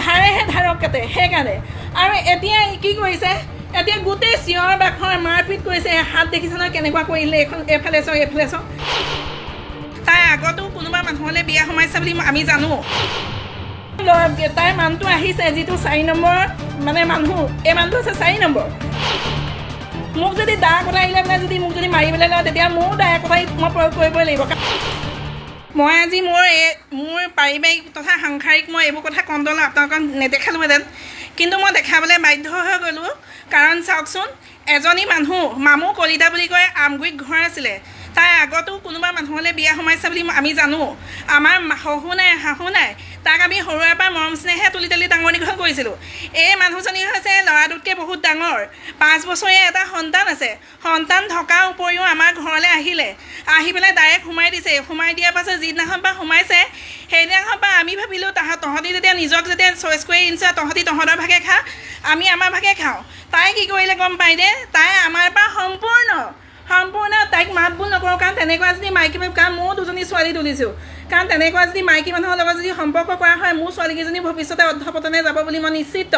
ধাৰেহে ধাৰক কাটে সেইকাৰণে। আৰু এতিয়া কি কৰিছে এতিয়া গোটেই চিঞৰ বাখৰ মাৰপিট কৰিছে হাত দেখিছে নহয় কেনেকুৱা কৰিলে এইখন এইফালে চাওক এইফালে চাওক। তাই আগতো কোনোবা মানুহলৈ বিয়া সোমাইছে বুলি আমি জানো। তাইৰ মানুহটো আহিছে যিটো চাৰি নম্বৰ মানে মানুহ এই মানুহটো আছে চাৰি নম্বৰ। মোক যদি দা আহিলে মানে যদি মোক যদি মাৰিবলৈ লয় তেতিয়া ময়ো দা কথাই মই প্ৰয়োগ কৰিবই লাগিব। মই আজি মোৰ এই মোৰ পাৰিবাৰিক তথা সাংসাৰিক মই এইবোৰ কথা কণ্ডল আপোনালোকক নেদেখালোহেঁতেন কিন্তু মই দেখাবলৈ বাধ্য হৈ গ'লোঁ। কাৰণ চাওকচোন এজনী মানুহ মামু কলিতা বুলি কয় আমগুৰিত ঘৰ আছিলে। তাই আগতো কোনোবা মানুহলৈ বিয়া সোমাইছে বুলি আমি জানো। আমাৰ শহু নাই শাহু নাই। তাক আমি সৰুৰে পৰা মৰম স্নেহে তুলি তুলি ডাঙৰ দীঘল কৰিছিলোঁ। এই মানুহজনী হৈছে ল'ৰাটোতকৈ বহুত ডাঙৰ। পাঁচ বছৰীয়া এটা সন্তান আছে। সন্তান থকাৰ উপৰিও আমাৰ ঘৰলৈ আহিলে। আহি পেলাই ডাইৰেক্ট সোমাই দিছে। সোমাই দিয়াৰ পাছত যিদিনাখন পৰা সোমাইছে সেইদিনাখন পৰা আমি ভাবিলোঁ তাহাঁ তহঁতি যেতিয়া নিজক যেতিয়া চইচ কৰি আনিছে তহঁতি তহঁতৰ ভাগে খা আমি আমাৰ ভাগে খাওঁ। তাই কি কৰিলে গম পাই দে তাই আমাৰ পৰা সম্পূৰ্ণ সম্পূৰ্ণ তাইক মাত বোল নকৰোঁ কাৰণ তেনেকুৱা যদি মাইকী কাৰণ ময়ো দুজনী ছোৱালী তুলিছোঁ। কাৰণ তেনেকুৱা যদি মাইকী মানুহৰ লগত যদি সম্পৰ্ক কৰা হয় মোৰ ছোৱালীকেইজনী ভৱিষ্যতে অধ্যাপতনে যাব বুলি মই নিশ্চিত।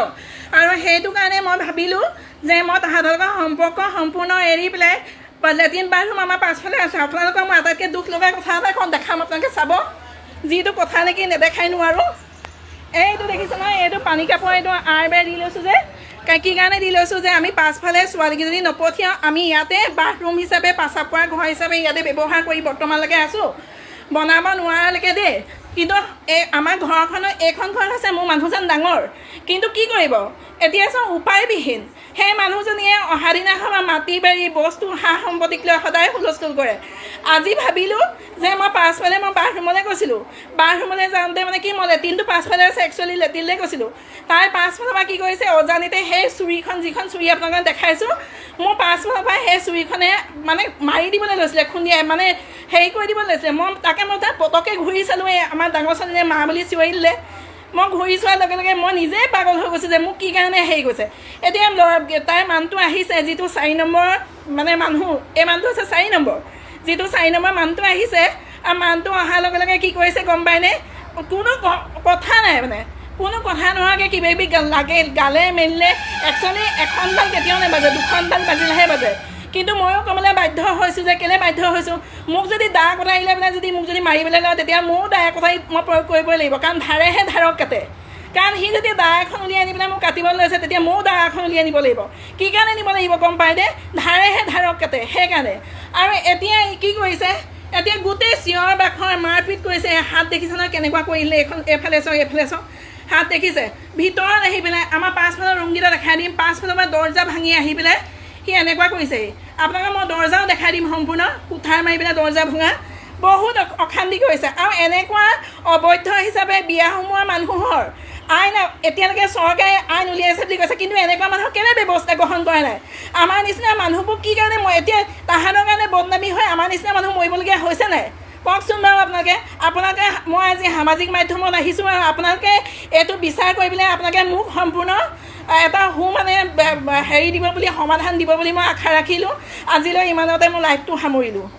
আৰু সেইটো কাৰণে মই ভাবিলোঁ যে মই তাহাঁতৰ লগত সম্পৰ্ক সম্পূৰ্ণ এৰি পেলাই লেট্ৰিন বাথৰুম আমাৰ পাছফালে আছে। আপোনালোকক মই আটাইতকৈ দুখ লগা কথা এটা কওঁ দেখাম আপোনালোকে চাব। যিটো কথা নেকি নেদেখাই নোৱাৰোঁ। এইটো দেখিছে নহয় এইটো পানী কাপোৰ এইটো আৰ বেৰ দি লৈছোঁ যে কা- কাৰণে দি লৈছোঁ যে আমি পাছফালে ছোৱালীকেইজনী নপঠিয়াওঁ আমি ইয়াতে বাথৰুম হিচাপে কৰা ঘৰ হিচাপে ইয়াতে ব্যৱহাৰ কৰি বৰ্তমানলৈকে আছোঁ। বনাব নোৱাৰালৈকে দেই। কিন্তু এই আমাৰ ঘৰখনৰ এইখন ঘৰ হৈছে মোৰ মানুহজন ডাঙৰ। কিন্তু কি কৰিব? এতিয়া চাওঁ উপায়বিহীন। সেই মানুহজনীয়ে অহা দিনাখন মাটি বাৰী বস্তু সা সম্পত্তিক লৈ সদায় হুলস্থুল কৰে। আজি ভাবিলোঁ যে মই পাছফালে মই বাথৰুমলৈ গৈছিলোঁ। বাথৰুমলৈ যাওঁতে মানে কি মই লেট্ৰিনটো পাছফালে আছে একচুৱেলি লেট্ৰিনলৈ গৈছিলোঁ। তাই পাছফালৰ পৰা কি কৰিছে অজানিতে সেই চুৰিখন যিখন চুৰি আপোনালোকক দেখাইছোঁ মোৰ পাছফালৰ পৰা সেই চুৰিখনে মানে মাৰি দিবলৈ লৈছিলে খুন্দিয়াই মানে হেৰি কৰি দিবলৈ লৈছিলে। মই তাকে মই তাত পটককৈ ঘূৰি চালোঁ এই আমাৰ ডাঙৰ ছোৱালীজনীয়ে মা বুলি চিঞৰি দিলে। মই ঘূৰি চোৱাৰ লগে লগে মই নিজেই পাগল হৈ গৈছোঁ যে মোক কি কাৰণে হেৰি গৈছে এতিয়া ল'ৰা তাইৰ মানুহটো আহিছে যিটো চাৰি নম্বৰ মানে মানুহ এই মানুহটো হৈছে চাৰি নম্বৰ। যিটো চাৰি নম্বৰ মানুহটো আহিছে আৰু মানুহটো অহাৰ লগে লগে কি কৰিছে গম পায়নে কোনো কথা নাই মানে। কোনো কথা নোহোৱাকৈ কিবা কিবি লাগে গালে মেলিলে একচুৱেলি এখন তাল কেতিয়াও নাবাজে দুখন তাল বাজিলেহে বাজে। কিন্তু ময়ো ক'বলৈ বাধ্য হৈছোঁ যে কেলৈ বাধ্য হৈছোঁ? মোক যদি দা কথা আহিলে মানে যদি মোক যদি মাৰিবলৈ লয় তেতিয়া ময়ো দা কথাই মই প্ৰয়োগ কৰিবই লাগিব। কাৰণ ধাৰেহে ধাৰক কাটে। কাৰণ সি যদি দা এখন উলিয়াই আনি পেলাই মোক কাটিব লৈছে তেতিয়া ময়ো দা এখন উলিয়াই নিব লাগিব। কি কাৰণে নিব লাগিব গম পাই দে ধাৰেহে ধাৰক কাটে সেইকাৰণে। আৰু এতিয়া কি কৰিছে? এতিয়া গোটেই চিঞৰ বাখৰ মাৰপিট কৰিছে। হাত দেখিছে নহয় কেনেকুৱা কৰিলে এইখন এইফালে চাওক এইফালে চাওক। হাত দেখিছে। ভিতৰত আহি পেলাই আমাৰ পাছফালৰ ৰুমকেইটা দেখাই দিম। পাছফালৰ পৰা দৰ্জা ভাঙি আহি পেলাই সি এনেকুৱা কৰিছে। আপোনালোকে মই দৰ্জাও দেখাই দিম সম্পূৰ্ণ। কুঠাৰ মাৰি পেলাই দৰ্জা ভঙা। বহুত অশান্তি কৰিছে। আৰু এনেকুৱা অবৈধ হিচাপে বিয়া সোমোৱা মানুহৰ আইন এতিয়ালৈকে চৰকাৰে আইন উলিয়াইছে বুলি কৈছে। কিন্তু এনেকুৱা মানুহৰ কেলে ব্যৱস্থা গ্ৰহণ কৰা নাই? আমাৰ নিচিনা মানুহবোৰ কি কাৰণে মই এতিয়া তাহাঁতৰ কাৰণে বদনামী হৈ আমাৰ নিচিনা মানুহ মৰিবলগীয়া হৈছে নাই? কওকচোন বাৰু আপোনালোকে। আপোনালোকে মই আজি সামাজিক মাধ্যমত আহিছোঁ আৰু আপোনালোকে এইটো বিচাৰ কৰি পেলাই আপোনালোকে মোক সম্পূৰ্ণ এটা সু মানে হেৰি দিব বুলি সমাধান দিব বুলি মই আশা ৰাখিলোঁ। আজিলৈ ইমানতে মই লাইভটো সামৰিলোঁ।